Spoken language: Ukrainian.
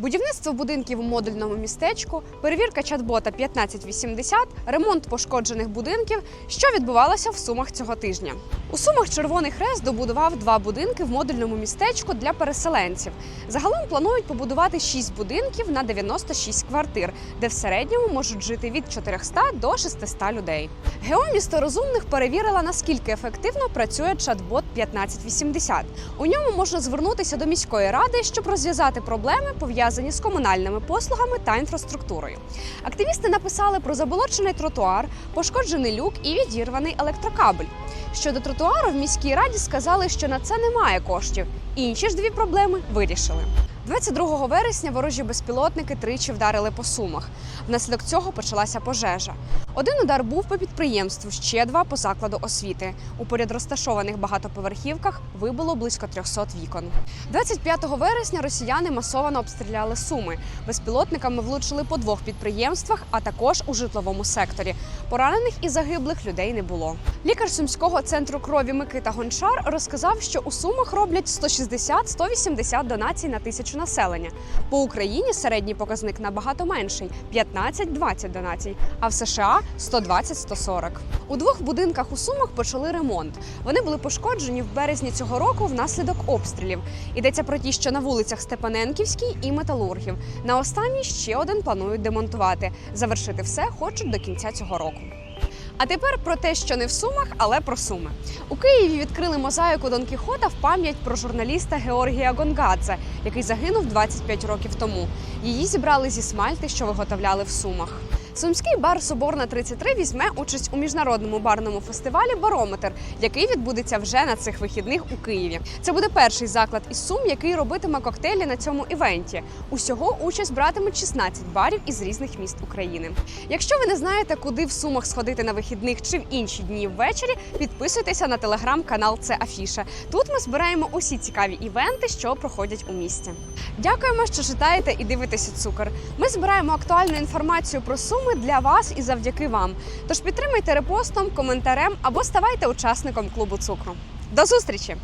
Будівництво будинків у модульному містечку, перевірка чат-бота 1580, ремонт пошкоджених будинків, що відбувалося в Сумах цього тижня. У Сумах Червоний Хрест добудував два будинки в модульному містечку для переселенців. Загалом планують побудувати 6 будинків на 96 квартир, де в середньому можуть жити від 400 до 600 людей. ГЕО місто розумних перевірила, наскільки ефективно працює чат-бот 1580. У ньому можна звернутися до міської ради, щоб розв'язати проблеми, пов'язані з комунальними послугами та інфраструктурою. Активісти написали про заболочений тротуар, пошкоджений люк і відірваний електрокабель. Щодо тротуару в міській раді сказали, що на це немає коштів. Інші ж дві проблеми вирішили. 22 вересня ворожі безпілотники тричі вдарили по сумах. Внаслідок цього почалася пожежа. Один удар був по підприємству, ще два по закладу освіти. У поряд розташованих багатоповерхівках вибуло близько 300 вікон. 25 вересня росіяни масово обстріляли суми. Безпілотниками влучили по двох підприємствах, а також у житловому секторі. Поранених і загиблих людей не було. Лікар сумського центру крові Микита Гончар розказав, що у сумах роблять 160-180 донацій на тисячу населення. По Україні середній показник набагато менший 15-20 донацій, а в США 120-140. У двох будинках у Сумах почали ремонт. Вони були пошкоджені в березні цього року внаслідок обстрілів. Йдеться про ті, що на вулицях Степаненківській і Металургів. На останній ще один планують демонтувати. Завершити все хочуть до кінця цього року. А тепер про те, що не в Сумах, але про Суми. У Києві відкрили мозаїку Дон Кіхота в пам'ять про журналіста Георгія Гонгадзе, який загинув 25 років тому. Її зібрали зі смальти, що виготовляли в Сумах. Сумський бар Соборна 33 візьме участь у міжнародному барному фестивалі Барометр, який відбудеться вже на цих вихідних у Києві. Це буде перший заклад із Сум, який робитиме коктейлі на цьому івенті. Усього участь братимуть 16 барів із різних міст України. Якщо ви не знаєте, куди в Сумах сходити на вихідних чи в інші дні ввечері, підписуйтеся на телеграм-канал Це Афіша. Тут ми збираємо усі цікаві івенти, що проходять у місті. Дякуємо, що читаєте і дивитеся цукор. Ми збираємо актуальну інформацію про суми для вас і завдяки вам. Тож підтримайте репостом, коментарем або ставайте учасником клубу цукру. До зустрічі!